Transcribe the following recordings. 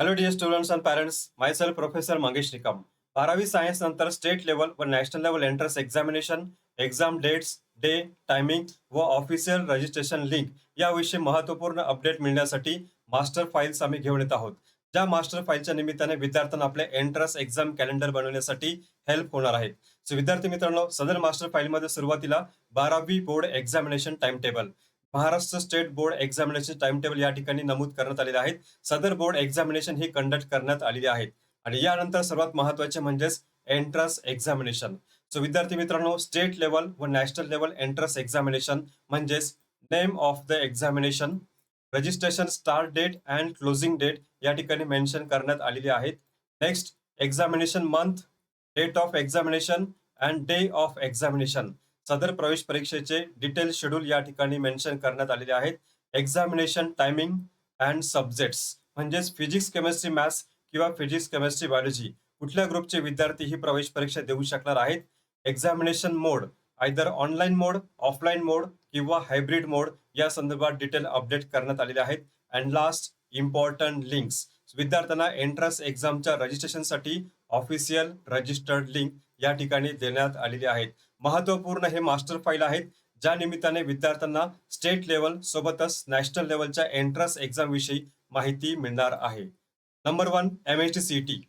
Hello dear students and parents myself professor Mangesh Nikam बारावी science नंतर state level व national level entrance examination exam dates day timing व official registration link याविषयी महत्त्वपूर्ण update मिळण्यासाठी master files आम्ही घेऊन येत आहोत. ज्या मास्टर फाईलच्या निमित्ताने विद्यार्थ्यांना आपले एंट्रन्स एक्झाम कॅलेंडर बनवण्यासाठी हेल्प होणार आहेत सो विद्यार्थी मित्रांनो सदर मास्टर फाईलमध्ये सुरुवातीला बारावी board examination time table Maharashtra state board examination time table या ठिकाणी नमूद करण्यात आलेले आहेत. सदर बोर्ड एक्झामिनेशन ही कंडक्ट करण्यात आलेली आहेत. आणि यानंतर सर्वात महत्त्वाचे म्हणजेच एंट्रन्स एक्झामिनेशन सो विद्यार्थी मित्रांनो स्टेट लेवल व नॅशनल लेवल एंट्रन्स एक्झामिनेशन म्हणजेच name of the examination registration start date and closing date या ठिकाणी मेन्शन करण्यात आलेली आहेत. Next examination month date of examination and day of examination सदर प्रवेश परीक्षेचे डिटेल शेड्यूल या ठिकाणी मेन्शन करण्यात आलेले आहेत. एक्झामिनेशन टायमिंग अँड सब्जेक्ट्स म्हणजेच फिजिक्स केमिस्ट्री मॅथ्स किंवा फिजिक्स केमिस्ट्री बायोलॉजी कुठल्या ग्रुपचे विद्यार्थी ही प्रवेश परीक्षा देऊ शकणार आहेत? Examination mode either online mode offline mode किंवा हायब्रिड मोड या संदर्भात डिटेल अपडेट करण्यात आलेले आहेत. अँड लास्ट इम्पॉर्टंट लिंक्स विद्यार्थ्यांना एंट्रन्स एक्झामच्या रजिस्ट्रेशनसाठी ऑफिशियल रजिस्टर्ड लिंक या ठिकाणी देण्यात आलेली आहेत. महत्त्वपूर्ण हे मास्टर फाईल आहेत ज्या निमित्ताने विद्यार्थ्यांना स्टेट लेवल सोबतच नॅशनल लेवलच्या एंट्रन्स एक्झाम विषयी माहिती मिळणार आहे. Number one M H T C T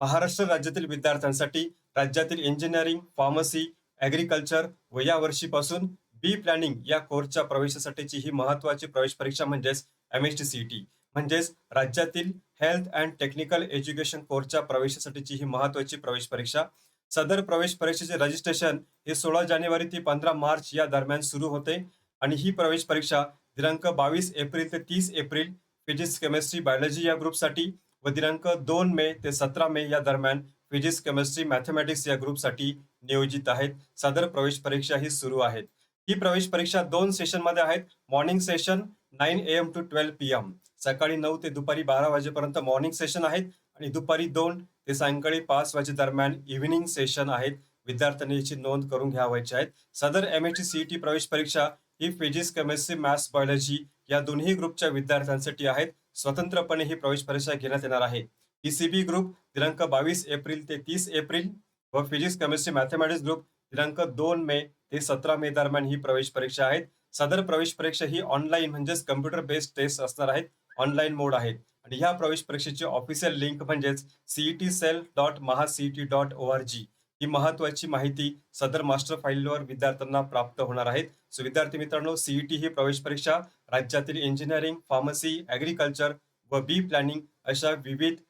Maharashtra राज्यातील विद्यार्थ्यांसाठी राज्यातील इंजिनिअरिंग फार्मसी ॲग्रिकल्चर व या वर्षीपासून बी प्लॅनिंग या कोर्सच्या प्रवेशासाठीची ही महत्वाची प्रवेश परीक्षा म्हणजेच M H T C T म्हणजेच राज्यातील हेल्थ अँड टेक्निकल एज्युकेशन कोर्सच्या प्रवेशासाठीची ही महत्वाची प्रवेश परीक्षा सदर प्रवेश परीक्षेचे रजिस्ट्रेशन हे सोळा जानेवारी ते पंधरा मार्च या दरम्यान सुरू होते आणि ही प्रवेश परीक्षा दिनांक बावीस एप्रिल ते तीस एप्रिल फिजिक्स केमिस्ट्री बायोलॉजी या ग्रुपसाठी व दिनांक दोन मे ते सतरा मे या दरम्यान फिजिक्स केमिस्ट्री मॅथमॅटिक्स या ग्रुपसाठी नियोजित आहेत. सदर प्रवेश परीक्षा ही सुरू आहेत. ही प्रवेश परीक्षा दोन सेशनमध्ये आहेत. Morning session nine A M to twelve P M. सकाळी नऊ ते दुपारी बारा वाजेपर्यंत मॉर्निंग सेशन आहेत आणि दुपारी दोन ते सायंकाळी पाच वाजे दरम्यान इव्हिनिंग सेशन आहेत. विद्यार्थ्यांनी याची नोंद करून घ्यावायची आहेत. सदर एम एच सीईटी प्रवेश परीक्षा ही फिजिक्स केमिस्ट्री मॅथ्स बायोलॉजी या दोन्ही ग्रुपच्या विद्यार्थ्यांसाठी आहेत. स्वतंत्रपणे ही प्रवेश परीक्षा घेण्यात येणार आहे. ई सी बी ग्रुप दिनांक बावीस एप्रिल ते तीस एप्रिल व फिजिक्स केमिस्ट्री मॅथमॅटिक्स ग्रुप दिनांक दोन मे ते सतरा मे दरम्यान ही प्रवेश परीक्षा आहेत. सदर प्रवेश परीक्षा ही ऑनलाईन म्हणजेच कम्प्युटर बेस्ड टेस्ट असणार आहेत. ऑनलाईन मोड आहेत. आणि ह्या प्रवेश परीक्षेची ऑफिशियल लिंक म्हणजेच CET cell dot MahaCET dot O R G ही महत्वाची माहिती सदर मास्टर फाईलवर विद्यार्थ्यांना प्राप्त होणार आहेत. सो विद्यार्थी मित्रांनो सीईटी ही प्रवेश परीक्षा राज्यातील इंजिनिअरिंग फार्मसी ॲग्रिकल्चर व बी प्लॅनिंग अशा विविध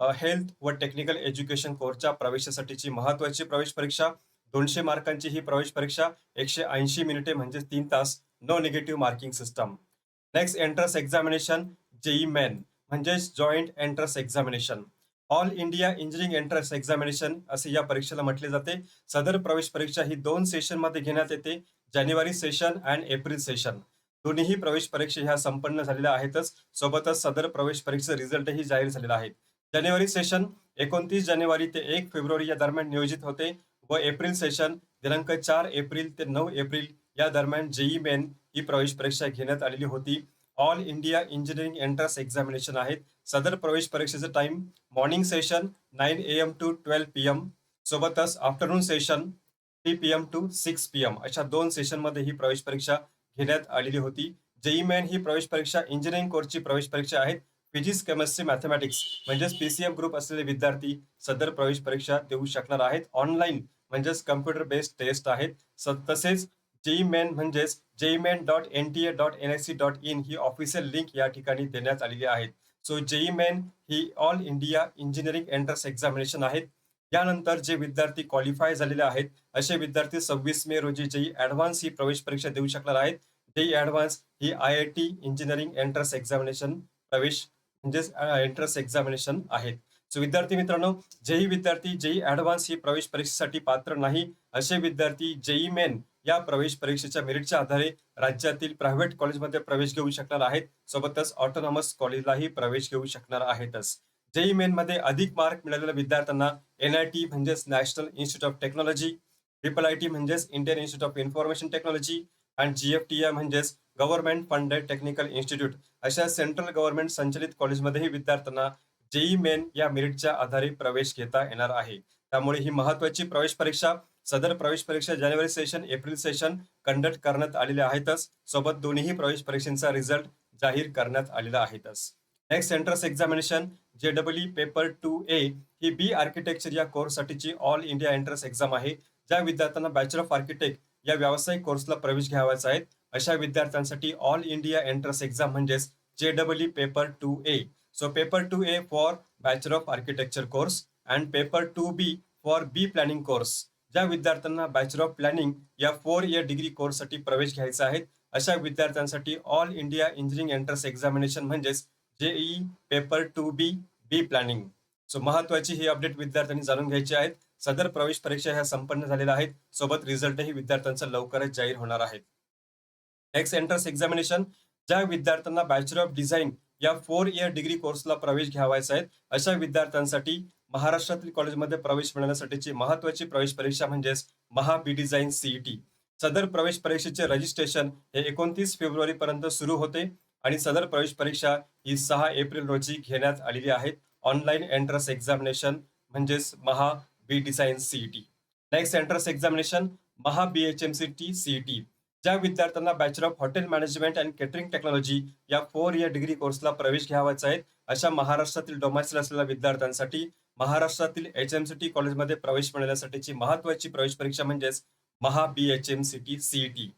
हेल्थ व टेक्निकल एज्युकेशन कोर्सच्या प्रवेशासाठीची महत्वाची प्रवेश परीक्षा. दोनशे मार्कांची ही प्रवेश परीक्षा एकशे ऐंशी मिनिटे म्हणजे तीन तास no negative marking system next entrance examination JEE main म्हणजेच joint entrance examination all India engineering entrance examination असे या परीक्षेला म्हटले जाते. सदर प्रवेश परीक्षा ही दोन सेशनमध्ये घेण्यात येते जानेवारी सेशन अँड एप्रिल सेशन दोन्हीही प्रवेश परीक्षा ह्या संपन्न झालेल्या आहेतच. सोबतच सदर प्रवेश परीक्षेचा रिझल्टही जाहीर झालेला आहे. जानेवारी सेशन एकोणतीस जानेवारी ते एक फेब्रुवारी या दरम्यान नियोजित होते व एप्रिल सेशन दिनांक चार एप्रिल ते नऊ एप्रिल या दरम्यान जेई मेन ही प्रवेश परीक्षा घेण्यात आलेली होती. All India engineering entrance examination आहेत. सदर प्रवेश परीक्षेचं time morning session nine A M to twelve P M सोबतच afternoon session three P M to six P M अशा दोन सेशनमध्ये ही प्रवेश परीक्षा घेण्यात आलेली होती. जेई मेन ही प्रवेश परीक्षा इंजिनिअरिंग कोर्सची प्रवेश परीक्षा आहे फिजिक्स केमिस्ट्री मॅथमॅटिक्स म्हणजेच पीसीएम ग्रुप असलेले विद्यार्थी सदर प्रवेश परीक्षा देऊ शकणार आहेत. ऑनलाईन म्हणजेच कम्प्युटर बेस्ड टेस्ट आहेत. स- तसेच जेई मेन म्हणजेच JEE main dot N T A dot N S C dot in he official link या ठिकाणी देण्यात आलेली आहे. सो जेई मेन ही all India engineering entrance examination आहेत. यानंतर जे विद्यार्थी क्वालिफाय झालेले आहेत असे विद्यार्थी सव्वीस मे रोजी जेई ऍडव्हान्स ही प्रवेश परीक्षा देऊ शकणार आहेत. JEE advance he I I T engineering entrance examination प्रवेश म्हणजेच एंट्रन्स एक्झामिनेशन आहेत. सो विद्यार्थी मित्रांनो जेई विद्यार्थी जेई ऍडव्हान्स ही प्रवेश परीक्षेसाठी पात्र नाही. असे विद्यार्थी जेई मेन या प्रवेश परीक्षेच्या मेरिटच्या आधारे राज्यातील प्रायव्हेट कॉलेजमध्ये प्रवेश घेऊ शकणार आहेत. सोबतच ऑटोनॉमस कॉलेजलाही प्रवेश घेऊ शकणार आहेतच. जेई मेन मध्ये अधिक मार्क मिळालेल्या विद्यार्थ्यांना एन आय टी म्हणजेच national institute of technology triple I T म्हणजेच Indian institute of information technology and G F T I म्हणजेच गव्हर्नमेंट फंडेड टेक्निकल इन्स्टिट्यूट अशा सेंट्रल गव्हर्नमेंट संचलित कॉलेजमध्येही विद्यार्थ्यांना जेई मेन या मेरिटच्या आधारे प्रवेश घेता येणार आहे. त्यामुळे ही महत्वाची प्रवेश परीक्षा सदर प्रवेश परीक्षा जानेवारी सेशन एप्रिल सेशन कंडक्ट करण्यात आलेले आहेतच. सोबत दोन्ही प्रवेश परीक्षांचा रिझल्ट जाहीर करण्यात आलेला आहेतच. Next entrance examination J double paper two A he B architecture या कोर्ससाठीची ऑल इंडिया एंट्रन्स एक्झाम आहे. ज्या विद्यार्थ्यांना बॅचलर ऑफ आर्किटेक्ट या व्यावसायिक कोर्सला प्रवेश घ्यावायचा आहे अशा विद्यार्थ्यांसाठी ऑल इंडिया एंट्रन्स एक्झाम म्हणजेच J double paper two A so paper two A for bachelor of architecture course and paper two B for B planning course ज्या विद्यार्थ्यांना बॅचलर ऑफ प्लॅनिंग या फोर इयर डिग्री कोर्ससाठी प्रवेश घ्यायचा आहे अशा विद्यार्थ्यांसाठी all India engineering entrance examination म्हणजेच JEE paper two B B planning so महत्वाची ही अपडेट विद्यार्थ्यांनी जाणून घ्यायची आहेत सदर प्रवेश परीक्षा ह्या संपन्न झालेल्या आहेत. सोबत रिझल्टही विद्यार्थ्यांचा लवकरच जाहीर होणार आहेत नेक्स्ट एंट्रन्स एक्झामिनेशन ज्या विद्यार्थ्यांना बॅचलर ऑफ डिझाईन या फोर इयर डिग्री कोर्सला प्रवेश घ्यावायचा आहे अशा विद्यार्थ्यांसाठी महाराष्ट्रातील कॉलेजमध्ये प्रवेश मिळवण्यासाठीची महत्वाची प्रवेश परीक्षा म्हणजेच महा बी डिझाईन सीईटी सदर प्रवेश परीक्षेचे रजिस्ट्रेशन हे एकोणतीस फेब्रुवारी पर्यंत सुरू होते आणि सदर प्रवेश परीक्षा ही सहा एप्रिल रोजी घेण्यात आलेली आहे. ऑनलाईन एंट्रन्स एक्झामिनेशन म्हणजेच Maha B design CET next entrance examination Maha B H M C T CET ज्या विद्यार्थ्यांना bachelor of hotel management and catering technology या फोर इयर डिग्री कोर्सला प्रवेश घ्यावायचा आहे अशा महाराष्ट्रातील डोमासिल असलेल्या विद्यार्थ्यांसाठी महाराष्ट्रातील एच एम सी टी कॉलेजमध्ये प्रवेश मिळण्यासाठीची महत्वाची प्रवेश परीक्षा म्हणजेच Maha B H M C T CET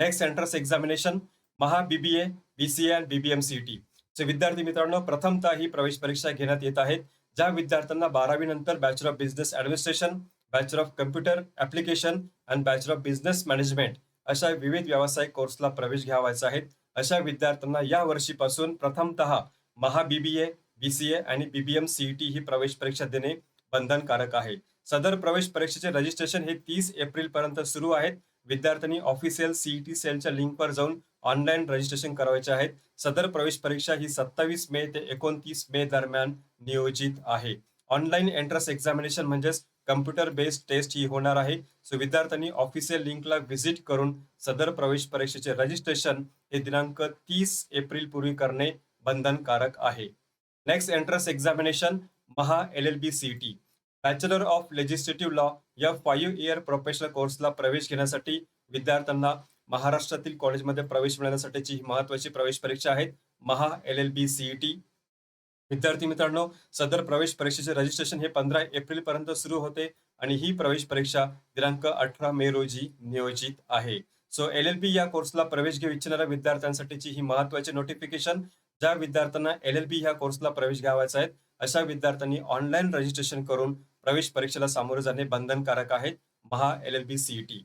next entrance examination Maha BBA BCA and BBM CET so विद्यार्थी मित्रांनो प्रथमतः ही प्रवेश परीक्षा घेण्यात येत आहेत ज्या विद्यार्थ्यांना बारावी नंतर bachelor of business administration bachelor of computer application and bachelor of business management अशा विविध व्यावसायिक कोर्सला प्रवेश घ्यावायचा आहे. अशा विद्यार्थ्यांना या वर्षीपासून प्रथमतः महा बीबीए बी सी ए आणि बीबीएम सीईटी ही प्रवेश परीक्षा देणे बंधनकारक आहे. सदर प्रवेश परीक्षेचे रजिस्ट्रेशन हे तीस एप्रिल पर्यंत सुरू आहेत. विद्यार्थ्यांनी ऑफिशियल सीईटी सेलच्या लिंकवर जाऊन ऑनलाईन रजिस्ट्रेशन करायचे आहेत सदर प्रवेश परीक्षा ही सत्तावीस मे ते एकोणतीस मे दरम्यान नियोजित आहे. ऑनलाईन एंट्रन्स एक्झामिनेशन म्हणजेच कम्प्युटर बेस्ड टेस्ट ही होणार आहे. सो विद्यार्थ्यांनी ऑफिशियल लिंकला व्हिजिट करून सदर प्रवेश परीक्षेचे रजिस्ट्रेशन हे दिनांक तीस एप्रिल पूर्वी करणे बंधनकारक आहे. Next entrance examination Maha L L B C T bachelor of legislative law या फाईव्ह इयर प्रोफेशनल कोर्सला प्रवेश घेण्यासाठी विद्यार्थ्यांना महाराष्ट्रातील कॉलेजमध्ये प्रवेश मिळण्यासाठीची ही महत्वाची प्रवेश परीक्षा आहे Maha L L B CET विद्यार्थी मित्रांनो सदर प्रवेश परीक्षेचे रजिस्ट्रेशन हे पंधरा एप्रिल पर्यंत सुरू होते आणि ही प्रवेश परीक्षा दिनांक अठरा मे रोजी नियोजित आहे. सो एल एल बी या कोर्सला प्रवेश घेऊ इच्छिणाऱ्या विद्यार्थ्यांसाठीची ही महत्वाची नोटिफिकेशन ज्या विद्यार्थ्यांना एल एल बी ह्या कोर्सला प्रवेश घ्यावायचा आहे अशा विद्यार्थ्यांनी ऑनलाईन रजिस्ट्रेशन करून प्रवेश परीक्षेला सामोरे जाणे बंधनकारक आहे. Maha L L B CET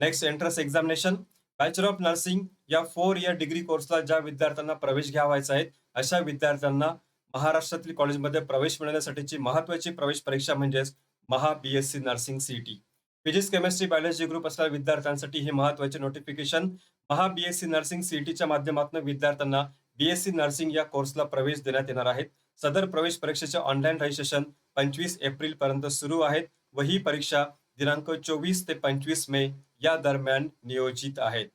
next entrance examination bachelor of nursing या फोर इयर डिग्री कोर्सला ज्या विद्यार्थ्यांना प्रवेश घ्यावायचा आहे अशा विद्यार्थ्यांना महाराष्ट्रातील कॉलेजमध्ये प्रवेश मिळवण्यासाठीची महत्वाची प्रवेश परीक्षा म्हणजेच Maha B S C nursing CET physics chemistry biology group असलेल्या विद्यार्थ्यांसाठी हे महत्त्वाचे notification Maha B S C nursing सीईटीच्या माध्यमातून विद्यार्थ्यांना बी एस सी नर्सिंग या कोर्सला प्रवेश देण्यात येणार आहेत. सदर प्रवेश परीक्षेचे ऑनलाईन रजिस्ट्रेशन पंचवीस एप्रिल पर्यंत सुरू आहेत व ही परीक्षा दिनांक चोवीस ते पंचवीस मे या दरम्यान नियोजित आहेत.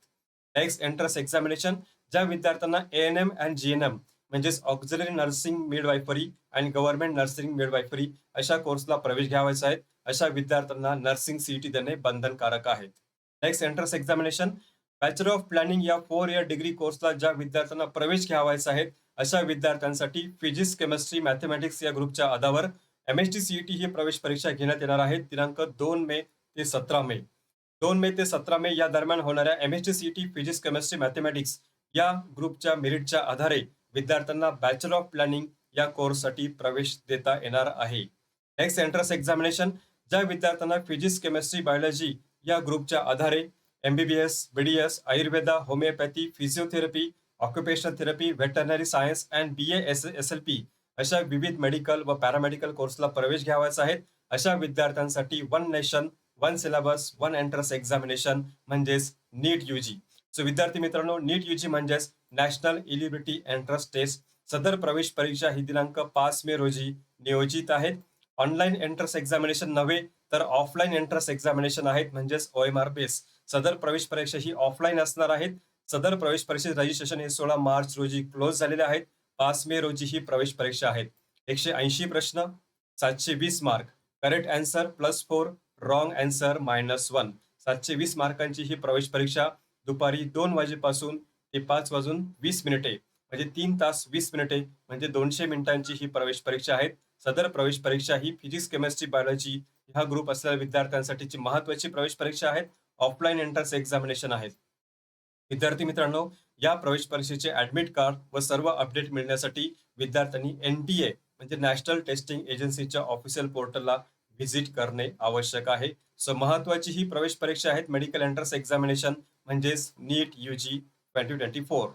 नेक्स्ट एंट्रन्स एक्झामिनेशन ज्या विद्यार्थ्यांना A N M and G N M म्हणजेच ऑक्झिलरी नर्सिंग मिडवायफरी आणि गव्हर्नमेंट नर्सिंग मिडवायफरी अशा कोर्सला प्रवेश घ्यावायचा आहे. अशा विद्यार्थ्यांना नर्सिंग सीईटी देणे बंधनकारक आहे. Next entrance examination bachelor of planning या फोर इयर डिग्री कोर्सला ज्या विद्यार्थ्यांना प्रवेश घ्यावायचा आहे अशा विद्यार्थ्यांसाठी फिजिक्स केमिस्ट्री मॅथमॅटिक्स या ग्रुपच्या आधावर एम एस टी सीईटी ही प्रवेश परीक्षा घेण्यात येणार आहे. दिनांक दोन मे ते सतरा मे. दोन मे ते सतरा मे या दरम्यान होणाऱ्या M S T CET physics chemistry mathematics या ग्रुपच्या मेरिटच्या आधारे विद्यार्थ्यांना बॅचलर ऑफ प्लॅनिंग या कोर्ससाठी प्रवेश देता येणार आहे. नेक्स्ट एंट्रन्स एक्झामिनेशन ज्या विद्यार्थ्यांना फिजिक्स केमिस्ट्री बायोलॉजी या ग्रुपच्या आधारे MBBS BDS Ayurveda homeopathy physiotherapy occupational therapy veterinary science and B S S L P अशा विविध मेडिकल व पॅरामेडिकल कोर्सला प्रवेश घ्यावायचा आहे. अशा विद्यार्थ्यांसाठी one nation one syllabus one entrance examination म्हणजेच नीट यूजी सो विद्यार्थी मित्रांनो नीट यूजी म्हणजेच नॅशनल इलिबिलिटी एंट्रन्स टेस्ट सदर प्रवेश परीक्षा ही दिनांक पाच मे रोजी नियोजित आहेत. ऑनलाईन एंट्रन्स एक्झामिनेशन नव्हे तर ऑफलाईन एंट्रन्स एक्झामिनेशन आहेत म्हणजेच ओ एम आर बेस सदर प्रवेश परीक्षा ही ऑफलाईन असणार आहेत. सदर प्रवेश परीक्षेचे रजिस्ट्रेशन हे सोळा मार्च रोजी क्लोज झालेले आहेत. पाच मे रोजी ही प्रवेश परीक्षा आहेत. एकशे ऐंशी प्रश्न सातशे वीस mark. Correct answer plus four wrong answer minus one सातशे वीस मार्कांची ही प्रवेश परीक्षा दुपारी दोन वाजेपासून ते पाच वाजून वीस मिनिटे म्हणजे तीन तास वीस मिनिटे म्हणजे दोनशे मिनिटांची ही प्रवेश परीक्षा आहेत. सदर प्रवेश परीक्षा ही फिजिक्स केमिस्ट्री बायोलॉजी ह्या ग्रुप असलेल्या विद्यार्थ्यांसाठीची महत्वाची प्रवेश परीक्षा आहेत. ऑफलाईन एंट्रन्स एक्झामिनेशन आहेत. विद्यार्थी मित्रांनो या प्रवेश परीक्षेचे ऍडमिट कार्ड व सर्व अपडेट मिळण्यासाठी विद्यार्थ्यांनी एन डी ए म्हणजे नॅशनल टेस्टिंग एजन्सीच्या ऑफिशियल पोर्टलला व्हिजिट करणे आवश्यक आहे. सो महत्वाची ही प्रवेश परीक्षा आहेत. मेडिकल एंट्रन्स एक्झामिनेशन म्हणजेच NEET UG twenty twenty four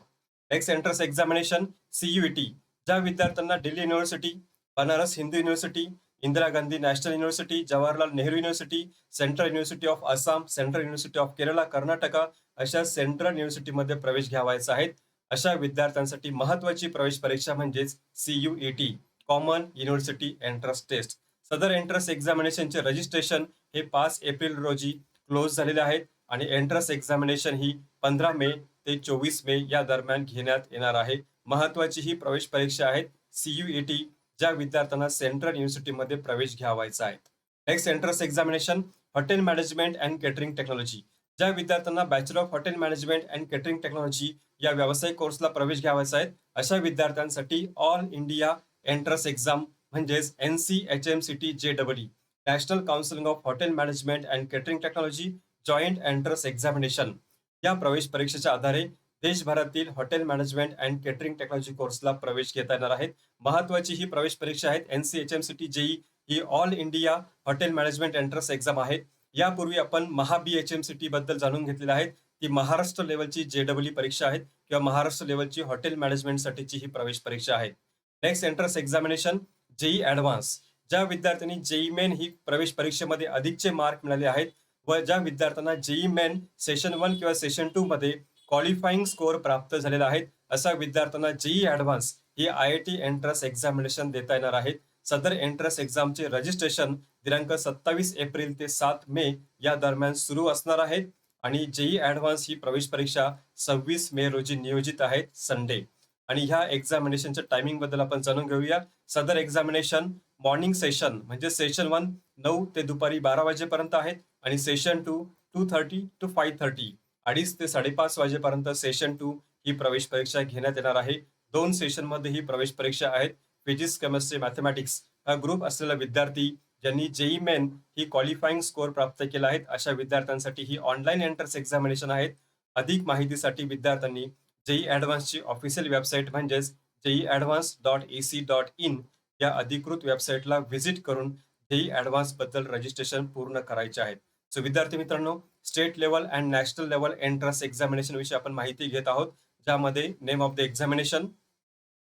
next entrance examination CUET ज्या विद्यार्थ्यांना Delhi university Banaras Hindu university Indira Gandhi national university Jawaharlal Nehru university central university of Assam central university of Kerala Karnataka अशा central युनिव्हर्सिटीमध्ये प्रवेश घ्यावायचा आहे. अशा विद्यार्थ्यांसाठी महत्वाची प्रवेश परीक्षा म्हणजेच CUET common university entrance test सदर एंट्रन्स एक्झामिनेशनचे रजिस्ट्रेशन हे पाच एप्रिल रोजी क्लोज झालेले आहेत आणि एंट्रन्स एक्झामिनेशन ही पंधरा मे ते चोवीस मे या दरम्यान घेण्यात येणार आहे. महत्वाची ही प्रवेश परीक्षा आहे सीयूईटी ज्या विद्यार्थ्यांना सेंट्रल युनिव्हर्सिटीमध्ये प्रवेश घ्यावायचा आहे. Next entrance examination hotel management and catering technology ज्या विद्यार्थ्यांना bachelor of hotel management and catering technology या व्यावसायिक कोर्सला प्रवेश घ्यावायचा आहे अशा विद्यार्थ्यांसाठी ऑल इंडिया एंट्रन्स एक्झाम म्हणजेच N C H M C T J double national counselling of hotel management and catering technology joint entrance examination या प्रवेश परीक्षेच्या आधारे देशभरातील hotel management and catering technology कोर्सला प्रवेश घेता येणार आहेत. महत्वाची ही प्रवेश परीक्षा आहेत. N C H M C T JEE ही all India hotel management entrance exam आहे. यापूर्वी आपण महाबी एच एम सी टी बद्दल जाणून घेतलेलं आहे. ती महाराष्ट्र लेवलची जे डब्ल्यू परीक्षा आहे किंवा महाराष्ट्र लेवलची हॉटेल मॅनेजमेंटसाठीची ही प्रवेश परीक्षा आहे. Next entrance examination JEE advance ज्या विद्यार्थ्यांनी जेई मेन ही प्रवेश परीक्षेमध्ये अधिकचे मार्क मिळाले आहेत व ज्या विद्यार्थ्यांना जेई मेन सेशन वन किंवा सेशन टू मध्ये क्वालिफाईंग स्कोअर प्राप्त झालेला आहे अशा विद्यार्थ्यांना JEE advance he I I T entrance examination देता येणार आहेत. सदर एंट्रन्स एक्झामचे रजिस्ट्रेशन दिनांक सत्तावीस एप्रिल ते सात मे या दरम्यान सुरू असणार आहेत. आणि जेई ऍडव्हान्स ही प्रवेश परीक्षा सव्वीस मे रोजी नियोजित आहेत संडे. आणि ह्या एक्झामिनेशनच्या टायमिंगबद्दल आपण जाणून घेऊया. सदर एक्झामिनेशन मॉर्निंग सेशन म्हणजे सेशन वन नऊ ते दुपारी बारा वाजेपर्यंत आहेत. आणि session two two thirty to five thirty अडीच ते साडेपाच वाजेपर्यंत सेशन टू ही प्रवेश परीक्षा घेण्यात येणार आहे. दोन सेशनमध्ये ही प्रवेश परीक्षा आहेत. फिजिक्स केमिस्ट्री मॅथमॅटिक्स हा ग्रुप असलेला विद्यार्थी ज्यांनी जेई मेन ही क्वालिफाईंग स्कोअर प्राप्त केला आहेत अशा विद्यार्थ्यांसाठी ही ऑनलाईन एंट्रन्स एक्झामिनेशन आहेत. अधिक माहितीसाठी विद्यार्थ्यांनी जेई ऍडव्हान्सची ऑफिशियल वेबसाईट म्हणजेच JEE advance dot A C dot in या अधिकृत वेबसाईटला व्हिजिट करून जेई ऍडव्हान्सबद्दल रजिस्ट्रेशन पूर्ण करायचे आहेत. सो विद्यार्थी मित्रांनो state level and national level entrance examination विषयी आपण माहिती घेत आहोत ज्यामध्ये name of the examination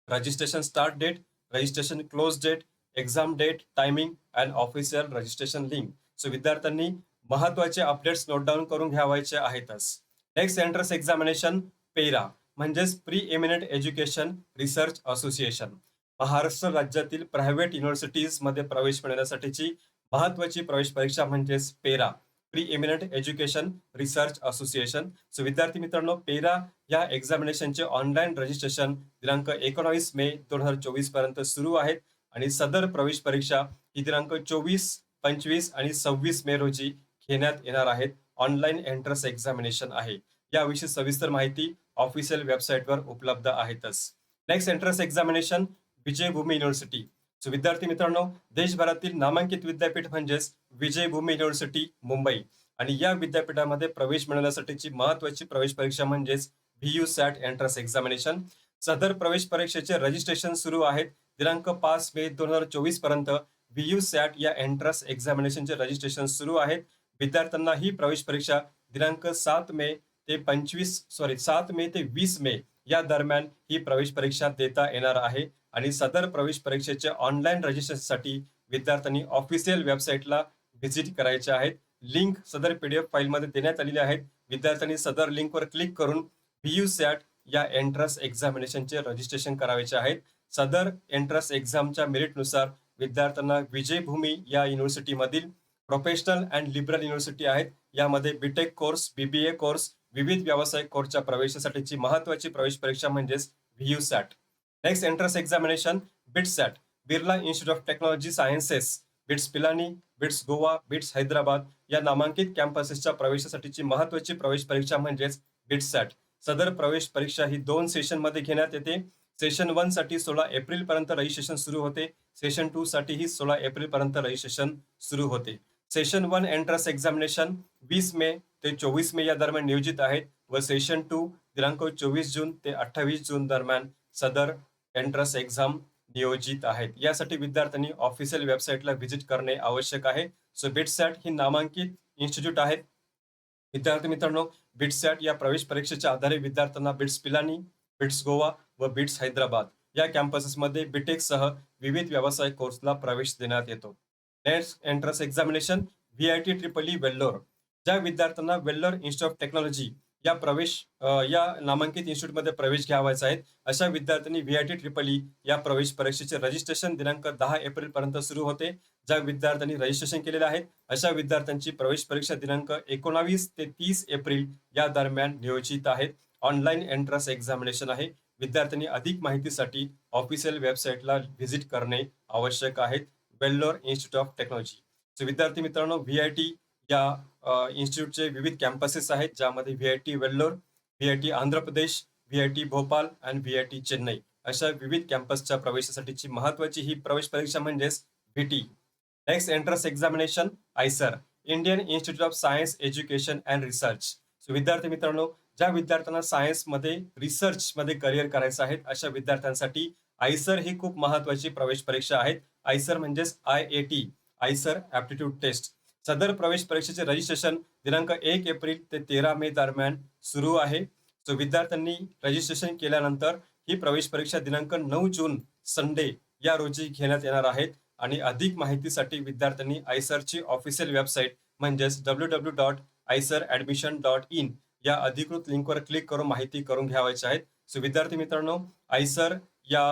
registration start date registration close date exam date timing and official registration link. So विद्यार्थ्यांनी महत्त्वाचे अपडेट्स नोट डाऊन करून घ्यावायचे आहेतच. नेक्स्ट एंट्रन्स एक्झामिनेशन पेरा म्हणजेच pre eminent education research association. Maharashtra राज्यातील private युनिव्हर्सिटीजमध्ये प्रवेश मिळवण्यासाठीची महत्वाची प्रवेश परीक्षा म्हणजेच PERA. Pre education research association. So विद्यार्थी मित्रांनो पेरा या एक्झामिनेशनचे ऑनलाईन रजिस्ट्रेशन दिनांक एकोणावीस मे दोन हजार चोवीसपर्यंत सुरू आहेत. आणि सदर प्रवेश परीक्षा ही दिनांक चोवीस पंचवीस आणि सव्वीस मे रोजी घेण्यात येणार आहेत. ऑनलाईन एंट्रन्स एक्झामिनेशन आहे. याविषयी सविस्तर माहिती ऑफिशियल वेबसाईटवर उपलब्ध आहेतच. Next entrance examination Vijaybhoomi university so विद्यार्थी मित्रांनो देशभरातील नामांकित विद्यापीठ म्हणजेच विजयभूमी युनिव्हर्सिटी मुंबई. आणि या विद्यापीठामध्ये प्रवेश मिळवण्यासाठीची महत्वाची प्रवेश परीक्षा म्हणजेच व्हीयू सॅट एंट्रन्स एक्झामिनेशन सदर प्रवेश परीक्षेचे रजिस्ट्रेशन सुरू आहेत. दिनांक पाच मे दोन हजार चोवीसपर्यंत व्हीयू सॅट या एंट्रन्स एक्झामिनेशनचे रजिस्ट्रेशन सुरू आहेत. विद्यार्थ्यांना ही प्रवेश परीक्षा दिनांक सात मे ते पंचवीस सॉरी सात मे ते वीस मे या दरम्यान ही प्रवेश परीक्षा देता येणार आहे. आणि सदर प्रवेश परीक्षेचे ऑनलाईन रजिस्ट्रेशनसाठी विद्यार्थ्यांनी ऑफिशियल वेबसाईटला व्हिजिट करायचे आहेत. लिंक सदर पीडीएफ फाईलमध्ये देण्यात आलेली आहेत. विद्यार्थ्यांनी सदर लिंकवर क्लिक करून व्हीयू सॅट या एंट्रन्स एक्झामिनेशनचे रजिस्ट्रेशन करायचे आहेत. सदर एंट्रन्स एक्झामच्या मेरिटनुसार विद्यार्थ्यांना विजयभूमी या युनिव्हर्सिटीमधील प्रोफेशनल अँड लिबरल युनिव्हर्सिटी आहेत. यामध्ये बीटेक कोर्स बीबीए कोर्स विविध व्यावसायिक कोर्सच्या प्रवेशासाठीची महत्वाची प्रवेश परीक्षा म्हणजेच VU SAT next entrance examination BITS SAT Birla institute of technology sciences BITS Pilani BITS Goa BITS Hyderabad या नामांकित कॅम्पसेसच्या प्रवेशासाठीची महत्वाची प्रवेश परीक्षा म्हणजेच बिट्सॅट सदर प्रवेश परीक्षा ही दोन सेशनमध्ये घेण्यात येते. सेशन वनसाठी सोळा एप्रिल पर्यंत रजिस्ट्रेशन सुरू होते. सेशन टू साठी ही सोळा एप्रिल पर्यंत रजिस्ट्रेशन सुरू होते. सेशन वन एंट्रन्स एक्झामिनेशन वीस मे ते चोवीस मे या दरम्यान नियोजित आहेत व सेशन टू दिनांक चोवीस जून ते अठ्ठावीस जून दरम्यान सदर एंट्रन्स एक्झाम नियोजित आहेत. यासाठी विद्यार्थ्यांनी ऑफिशियल वेबसाईटला व्हिजिट करणे आवश्यक आहे. सो बिटसॅट ही नामांकित इन्स्टिट्यूट आहेत विद्यार्थी मित्रांनो बिटसॅट या प्रवेश परीक्षेच्या आधारे विद्यार्थ्यांना बिट्स पिलानी बिट्स गोवा व बिट्स हैदराबाद या कॅम्पसेसमध्ये बीटेकसह विविध व्यावसायिक कोर्सला प्रवेश देण्यात येतो. Next entrance examination V I T triple E Vellore. ज्या विद्यार्थ्यांना वेल्लोर इन्स्टिट्यूट ऑफ टेक्नॉलॉजी या प्रवेश या नामांकित इन्स्टिट्यूटमध्ये प्रवेश घ्यावायचा आहे. अशा विद्यार्थ्यांनी V I T triple E या प्रवेश परीक्षेचे रजिस्ट्रेशन दिनांक दहा एप्रिल पर्यंत सुरू होते ज्या विद्यार्थ्यांनी रजिस्ट्रेशन केलेले आहेत. अशा विद्यार्थ्यांची प्रवेश परीक्षा दिनांक एकोणावीस ते तीस एप्रिल या दरम्यान नियोजित आहेत. ऑनलाईन एंट्रन्स एक्झामिनेशन आहे. विद्यार्थ्यांनी अधिक माहितीसाठी ऑफिशियल वेबसाईटला व्हिजिट करणे आवश्यक आहे. Vellore institute of technology so विद्यार्थी मित्रांनो व्ही आय टी या इन्स्टिट्यूटचे विविध कॅम्पसेस आहेत ज्यामध्ये V I T Vellore V I T Andhra Pradesh V I T Bhopal आणि व्ही आय टी चेन्नई अशा विविध कॅम्पसच्या प्रवेशासाठीची महत्वाची ही प्रवेश परीक्षा म्हणजेच VT next entrance examination IISER Indian institute of science education and research so विद्यार्थी मित्रांनो ज्या विद्यार्थ्यांना सायन्समध्ये रिसर्चमध्ये करिअर करायचं आहे अशा विद्यार्थ्यांसाठी आयसर ही खूप महत्वाची प्रवेश परीक्षा आहे आयसर म्हणजेच I A T IISER aptitude test सदर प्रवेश परीक्षेचे रजिस्ट्रेशन दिनांक एक एप्रिल ते तेरा मे दरम्यान सुरू आहे. सो विद्यार्थ्यांनी रजिस्ट्रेशन केल्यानंतर ही प्रवेश परीक्षा दिनांक नऊ जून संडे या रोजी घेण्यात येणार आहेत. आणि अधिक माहितीसाठी विद्यार्थ्यांनी आयसरची ऑफिशियल वेबसाईट म्हणजेच W W dot IISER admission dot in या अधिकृत लिंकवर क्लिक करून माहिती करून घ्यावायची आहेत सो विद्यार्थी मित्रांनो आयसर या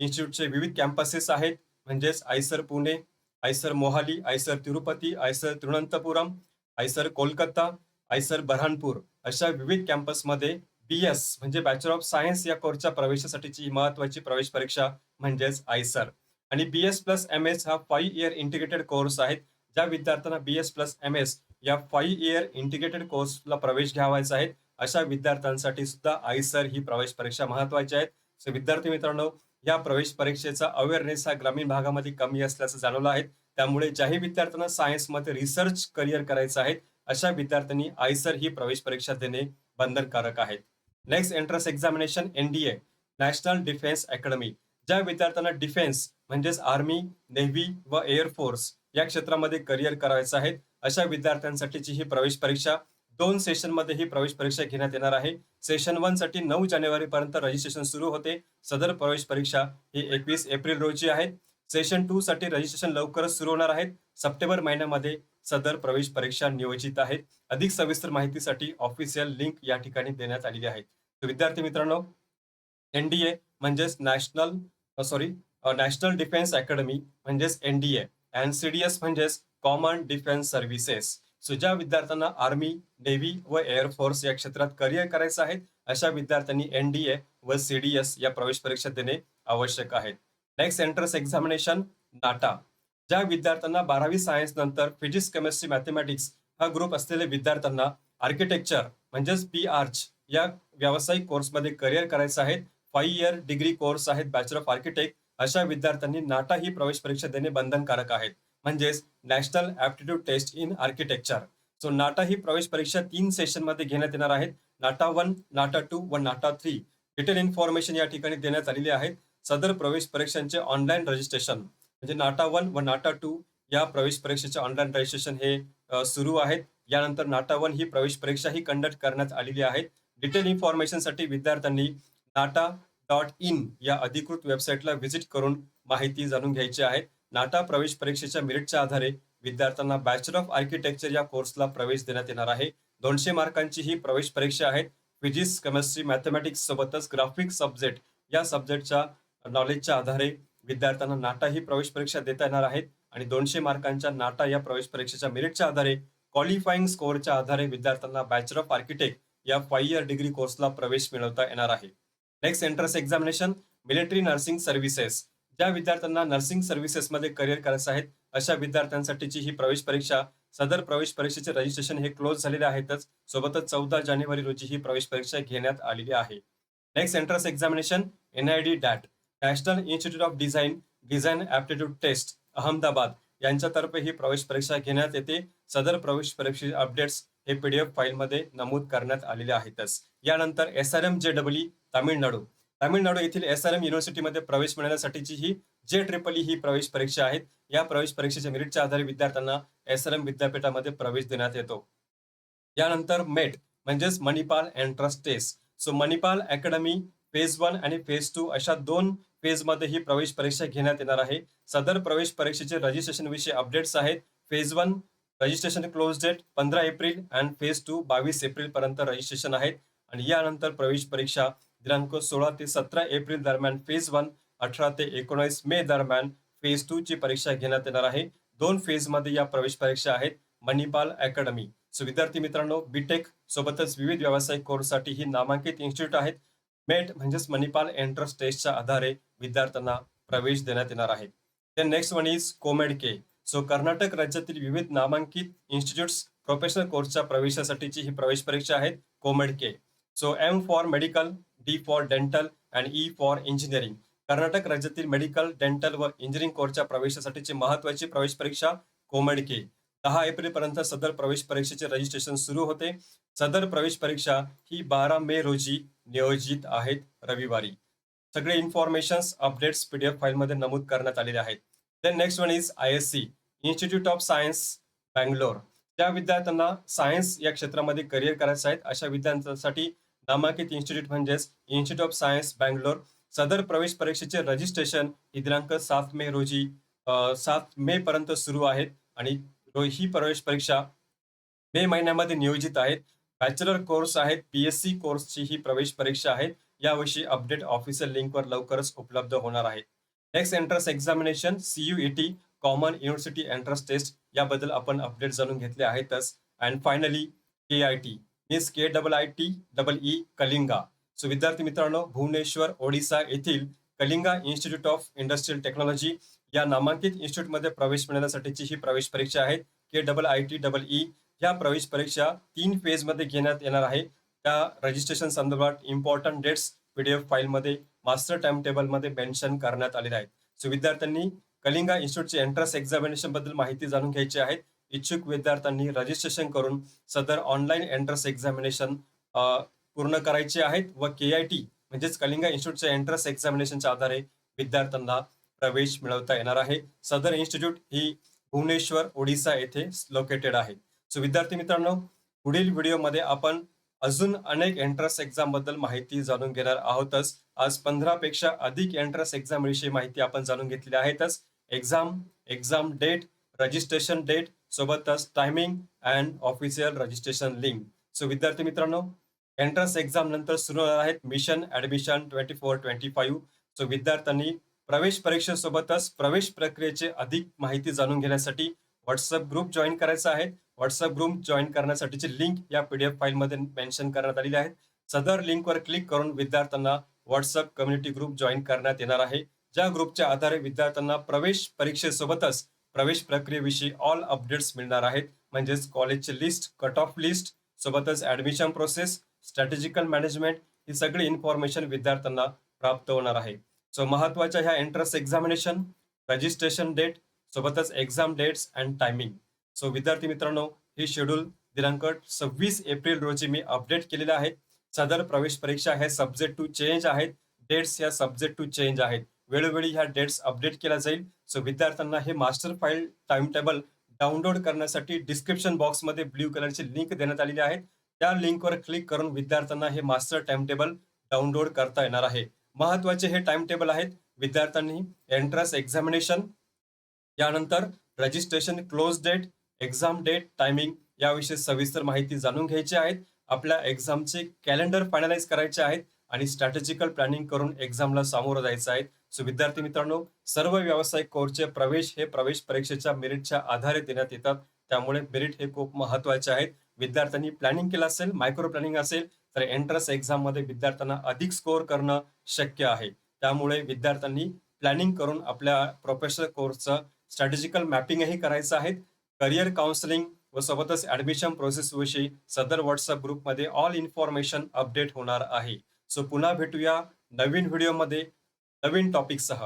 इन्स्टिट्यूटचे विविध कॅम्पसेस आहेत. म्हणजेच IISER Pune IISER Mohali IISER Tirupati IISER Thiruvananthapuram IISER Kolkata IISER Berhampur अशा विविध कॅम्पसमध्ये बी एस म्हणजे बॅचलर ऑफ सायन्स या कोर्सच्या प्रवेशासाठीची ही महत्वाची प्रवेश परीक्षा म्हणजेच आयसर आणि B S plus M S हा फाईव्ह इयर इंटिग्रेटेड कोर्स आहेत ज्या विद्यार्थ्यांना B S plus M S या फाईव्ह इयर इंटिग्रेटेड कोर्सला प्रवेश घ्यावायचा आहे. अशा विद्यार्थ्यांसाठी सुद्धा आयसर ही प्रवेश परीक्षा महत्वाची आहेत. सो विद्यार्थी मित्रांनो या प्रवेश परीक्षेचा अवेअरनेस हा ग्रामीण भागामध्ये कमी असल्याचं जाणवलं आहे. त्यामुळे ज्याही विद्यार्थ्यांना सायन्समध्ये रिसर्च करिअर करायचं आहे अशा विद्यार्थ्यांनी आयसर ही प्रवेश परीक्षा देणे बंधनकारक आहे. Next entrance examination NDA national defence academy ज्या विद्यार्थ्यांना डिफेन्स म्हणजेच आर्मी नेव्ही व एअरफोर्स या क्षेत्रामध्ये करिअर करायचं आहे अशा विद्यार्थ्यांसाठीची ही प्रवेश परीक्षा दोन सेशनमध्ये ही प्रवेश परीक्षा घेण्यात येणार आहे. सेशन वनसाठी नऊ जानेवारी पर्यंत रजिस्ट्रेशन सुरू होते. सदर प्रवेश परीक्षा ही एकवीस एप्रिल रोजी आहे. सेशन टू साठी रजिस्ट्रेशन लवकरच सुरू होणार आहेत सप्टेंबर महिन्यामध्ये सदर प्रवेश परीक्षा नियोजित आहेत अधिक सविस्तर माहितीसाठी ऑफिशियल लिंक या ठिकाणी देण्यात आलेली आहे. विद्यार्थी मित्रांनो एनडीए म्हणजेच national sorry national defence academy म्हणजेच एनडीए अँड सीडीएस म्हणजेच कॉमन डिफेन्स सर्व्हिसेस सो ज्या विद्यार्थ्यांना आर्मी नेव्ही व एअरफोर्स या क्षेत्रात करिअर करायचं आहे अशा विद्यार्थ्यांनी एनडीए व सीडीएस या प्रवेश परीक्षा देणे आवश्यक आहे. Next entrance examination NATA. ज्या विद्यार्थ्यांना बारावी सायन्स नंतर फिजिक्स केमिस्ट्री मॅथमॅटिक्स हा ग्रुप असलेल्या विद्यार्थ्यांना आर्किटेक्चर म्हणजेच पी आर्च या व्यावसायिक कोर्समध्ये करिअर करायचं आहे फाईव्ह इयर डिग्री कोर्स आहेत बॅचलर ऑफ आर्किटेक्ट अशा विद्यार्थ्यांनी नाटा ही प्रवेश परीक्षा देणे बंधनकारक आहेत म्हणजेच national aptitude test in architecture so NATA ही प्रवेश परीक्षा तीन सेशनमध्ये घेण्यात येणार आहेत. नाटा वन नाटा टू व नाटा थ्री डिटेल इन्फॉर्मेशन या ठिकाणी देण्यात आलेली आहे सदर प्रवेश परीक्षांचे ऑनलाईन रजिस्ट्रेशन म्हणजे नाटा वन व नाटा टू या प्रवेश परीक्षेचे ऑनलाईन रजिस्ट्रेशन हे सुरू आहेत. यानंतर नाटा वन ही प्रवेश परीक्षा ही कंडक्ट करण्यात आलेली आहे. डिटेल इन्फॉर्मेशनसाठी विद्यार्थ्यांनी नाटा डॉट इन या अधिकृत वेबसाईटला व्हिजिट करून माहिती जाणून घ्यायची आहे. नाटा प्रवेश परीक्षेच्या मेरिटच्या आधारे विद्यार्थ्यांना बॅचलर ऑफ आर्किटेक्चर या कोर्सला प्रवेश देण्यात येणार आहे. दोनशे मार्कांची ही प्रवेश परीक्षा आहे. फिजिक्स केमिस्ट्री मॅथमॅटिक्स सोबतच ग्राफिक सब्जेक्ट या सब्जेक्टच्या नॉलेजच्या आधारे विद्यार्थ्यांना नाटा ही प्रवेश परीक्षा देता येणार आहेत आणि दोनशे मार्कांच्या नाटा या प्रवेश परीक्षेच्या मेरिटच्या आधारे क्वालिफाईंग स्कोअरच्या आधारे विद्यार्थ्यांना बॅचलर ऑफ आर्किटेक्ट या फाईव्ह इयर डिग्री कोर्सला प्रवेश मिळवता येणार आहे. Next entrance examination military nursing services ज्या विद्यार्थ्यांना नर्सिंग सर्व्हिसेसमध्ये करिअर करायचं आहे अशा विद्यार्थ्यांसाठीची ही प्रवेश परीक्षा सदर प्रवेश परीक्षेचे रजिस्ट्रेशन हे क्लोज झालेले आहेतच. सोबतच चौदा जानेवारी रोजी ही प्रवेश परीक्षा घेण्यात आलेली आहे. Next entrance examination N I D DAT national institute of design design aptitude test Ahmedabad. यांच्यातर्फे ही प्रवेश परीक्षा घेण्यात येते. सदर प्रवेश परीक्षेचे अपडेट्स हे पीडीएफ फाईलमध्ये नमूद करण्यात आलेले आहेतच. यानंतर S R M J W Tamil Nadu. Tamil Nadu येथील एस आर एम युनिव्हर्सिटीमध्ये प्रवेश मिळवण्यासाठीची ही जे ट्रिपल ई e ही प्रवेश परीक्षा आहेत या प्रवेश परीक्षेच्या मेरिटच्या आधारे विद्यार्थ्यांना एस आर एम विद्यापीठामध्ये प्रवेश देण्यात येतो. यानंतर मेट म्हणजेच Manipal entrance test so Manipal academy phase one आणि फेज टू अशा दोन फेजमध्ये ही प्रवेश परीक्षा घेण्यात येणार आहे. सदर प्रवेश परीक्षेचे रजिस्ट्रेशन विषयी अपडेट्स आहेत. Phase one registration close date पंधरा एप्रिल अँड फेज टू बावीस एप्रिल पर्यंत रजिस्ट्रेशन आहेत. आणि यानंतर प्रवेश परीक्षा दिनांक सोळा ते सतरा एप्रिल दरम्यान फेज वन अठरा ते एकोणीस मे दरम्यान फेज टू ची परीक्षा घेण्यात येणार आहे. दोन फेजमध्ये या प्रवेश परीक्षा आहेत मणिपाल अकॅडमी. सो विद्यार्थी मित्रांनो बीटेक सोबतच विविध व्यावसायिक कोर्ससाठी ही नामांकित इन्स्टिट्यूट आहेत. मेट म्हणजेच मणिपाल एंट्रन्स टेस्टच्या आधारे विद्यार्थ्यांना प्रवेश देण्यात येणार आहे. Then next one is COMED K so Karnataka राज्यातील विविध नामांकित इन्स्टिट्यूट्स प्रोफेशनल कोर्सच्या प्रवेशासाठीची ही प्रवेश परीक्षा आहेत COMED K so M for medical D for dental and E for engineering Karnataka राज्यातील मेडिकल डेंटल व इंजिनिअरिंग कोर्सच्या प्रवेशासाठीची महत्वाची प्रवेश परीक्षा कोमेड के दहा एप्रिल पर्यंत सदर प्रवेश परीक्षेचे रजिस्ट्रेशन सुरू होते. सदर प्रवेश परीक्षा ही बारा मे रोजी नियोजित आहेत रविवारी. सगळे इन्फॉर्मेशन अपडेट्स पीडीएफ फाईलमध्ये नमूद करण्यात आलेले आहेत. Then next one is I S C institute of science Bangalore ज्या विद्यार्थ्यांना सायन्स या क्षेत्रामध्ये करिअर करायचं आहे अशा विद्यार्थ्यांसाठी नामांकित इन्स्टिट्यूट म्हणजेच इन्स्टिट्यूट ऑफ सायन्स बँगलोर सदर प्रवेश परीक्षेचे रजिस्ट्रेशन ही दिनांक सात मे रोजी सात मे पर्यंत सुरू आहेत आणि ही प्रवेश परीक्षा मे महिन्यामध्ये नियोजित आहेत बॅचलर कोर्स आहेत पी एस सी कोर्सची ही प्रवेश परीक्षा आहे. याविषयी अपडेट ऑफिशियल लिंकवर लवकरच उपलब्ध होणार आहे. Next entrance examination CUET common university entrance test याबद्दल आपण अपडेट जाणून घेतले आहेतच. And finally K I T means K double I T double E Kalinga so विद्यार्थी मित्रांनो भुवनेश्वर ओडिसा येथील Kalinga institute of industrial technology या नामांकित इन्स्टिट्यूटमध्ये प्रवेश मिळण्यासाठीची ही प्रवेश परीक्षा आहे. K double I T double E या प्रवेश परीक्षा तीन फेजमध्ये घेण्यात येणार आहे. त्या रजिस्ट्रेशन संदर्भात इम्पॉर्टंट डेट्स पीडीएफ फाईलमध्ये मास्टर टाइम टेबलमध्ये मेन्शन करण्यात आलेले आहेत. सो विद्यार्थ्यांनी कलिंगा इन्स्टिट्यूटचे एंट्रन्स एक्झामिनेशनबद्दल माहिती जाणून घ्यायची आहे. इच्छुक विद्यार्थ्यांनी रजिस्ट्रेशन करून सदर ऑनलाईन एंट्रन्स एक्झामिनेशन पूर्ण करायचे आहेत व के आय टी म्हणजेच कलिंगा इन्स्टिट्यूटच्या एंट्रन्स एक्झामिनेशनच्या आधारे विद्यार्थ्यांना प्रवेश मिळवता येणार आहे. सदर इन्स्टिट्यूट ही भुवनेश्वर ओडिसा येथे लोकेटेड आहे. सो विद्यार्थी मित्रांनो पुढील व्हिडिओमध्ये आपण अजून अनेक एंट्रन्स एक्झामबद्दल माहिती जाणून घेणार आहोतच. आज पंधरा पेक्षा अधिक एंट्रन्स एक्झाम विषयी माहिती आपण जाणून घेतली आहेतच. Exam exam date registration date सोबतच timing and official registration link so विद्यार्थी मित्रांनो एंट्रन्स एक्झाम नंतर सुरू होणार आहेत. Mission admission twenty four twenty five so विद्यार्थ्यांनी प्रवेश परीक्षेसोबतच प्रवेश प्रक्रियेचे अधिक माहिती जाणून घेण्यासाठी व्हॉट्सअप ग्रुप जॉईन करायचा आहे. व्हॉट्सअप ग्रुप जॉईन करण्यासाठीची लिंक या पीडीएफ फाईलमध्ये मेन्शन करण्यात आलेली आहे. सदर लिंकवर क्लिक करून विद्यार्थ्यांना व्हॉट्सअप कम्युनिटी ग्रुप जॉईन करण्यात येणार आहे. ज्या ग्रुपच्या आधारे विद्यार्थ्यांना प्रवेश परीक्षेसोबतच प्रवेश प्रक्रियेविषयी ऑल अपडेट्स मिळणार आहेत. म्हणजेच कॉलेजची लिस्ट कट ऑफ लिस्ट सोबतच ऍडमिशन प्रोसेस स्ट्रॅटेजिकल मॅनेजमेंट ही सगळी इन्फॉर्मेशन विद्यार्थ्यांना प्राप्त होणार आहे. सो महत्त्वाच्या ह्या एंट्रन्स एक्झामिनेशन रजिस्ट्रेशन डेट सोबतच exam dates and timing so विद्यार्थी मित्रांनो ही शेड्यूल दिनांक सव्वीस एप्रिल रोजी मी अपडेट केलेले आहेत सदर प्रवेश परीक्षा हे सब्जेक्ट टू चेंज आहेत. डेट्स या सब्जेक्ट टू चेंज आहेत. वेळोवेळी ह्या डेट्स अपडेट केल्या जाईल. सो विद्यार्थ्यांना हे master file time table download करण्यासाठी डिस्क्रिप्शन बॉक्समध्ये ब्ल्यू कलरची लिंक देण्यात आलेली आहे. त्या लिंकवर क्लिक करून विद्यार्थ्यांना हे मास्टर टाइम टेबल डाउनलोड करता येणार आहे. महत्त्वाचे हे टाइम टेबल आहेत. विद्यार्थ्यांनी एंट्रन्स एक्झामिनेशन यानंतर registration close date exam date timing याविषयी सविस्तर माहिती जाणून घ्यायची आहेत. आपल्या एक्झामचे कॅलेंडर फायनलाइज करायचे आहेत आणि स्ट्रॅटेजिकल प्लॅनिंग करून एक्झामला सामोरं जायचं आहे. सो विद्यार्थी मित्रांनो सर्व व्यावसायिक कोर्सचे प्रवेश हे प्रवेश परीक्षेच्या मेरिटच्या आधारे देण्यात येतात. त्यामुळे मेरिट हे खूप महत्त्वाचे आहेत. विद्यार्थ्यांनी प्लॅनिंग केलं असेल मायक्रो प्लॅनिंग असेल तर एंट्रन्स एक्झाममध्ये विद्यार्थ्यांना अधिक स्कोअर करणं शक्य आहे. त्यामुळे विद्यार्थ्यांनी प्लॅनिंग करून आपल्या प्रोफेशनल कोर्सचं स्ट्रॅटेजिकल मॅपिंगही करायचं आहे. करिअर काउन्सिलिंग व सोबतच ऍडमिशन प्रोसेस विषयी सदर व्हॉट्सअप ग्रुपमध्ये ऑल इन्फॉर्मेशन अपडेट होणार आहे. सो पुन्हा भेटूया नवीन व्हिडिओमध्ये नवीन टॉपिकसह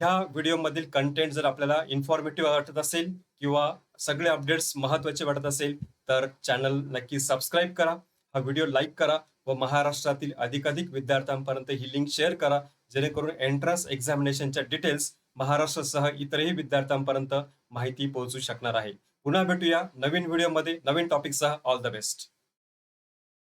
ह्या व्हिडिओमधील कंटेंट जर आपल्याला इन्फॉर्मेटिव्ह वाटत असेल किंवा सगळे अपडेट्स महत्त्वाचे वाटत असेल तर चॅनल नक्की सबस्क्राईब करा. हा व्हिडिओ लाईक करा व महाराष्ट्रातील अधिकाधिक विद्यार्थ्यांपर्यंत ही लिंक शेअर करा जेणेकरून एंट्रन्स एक्झामिनेशनच्या डिटेल्स महाराष्ट्रासह इतरही विद्यार्थ्यांपर्यंत माहिती पोहोचू शकणार आहे. पुन्हा भेटूया नवीन व्हिडिओमध्ये नवीन टॉपिकसह ऑल द बेस्ट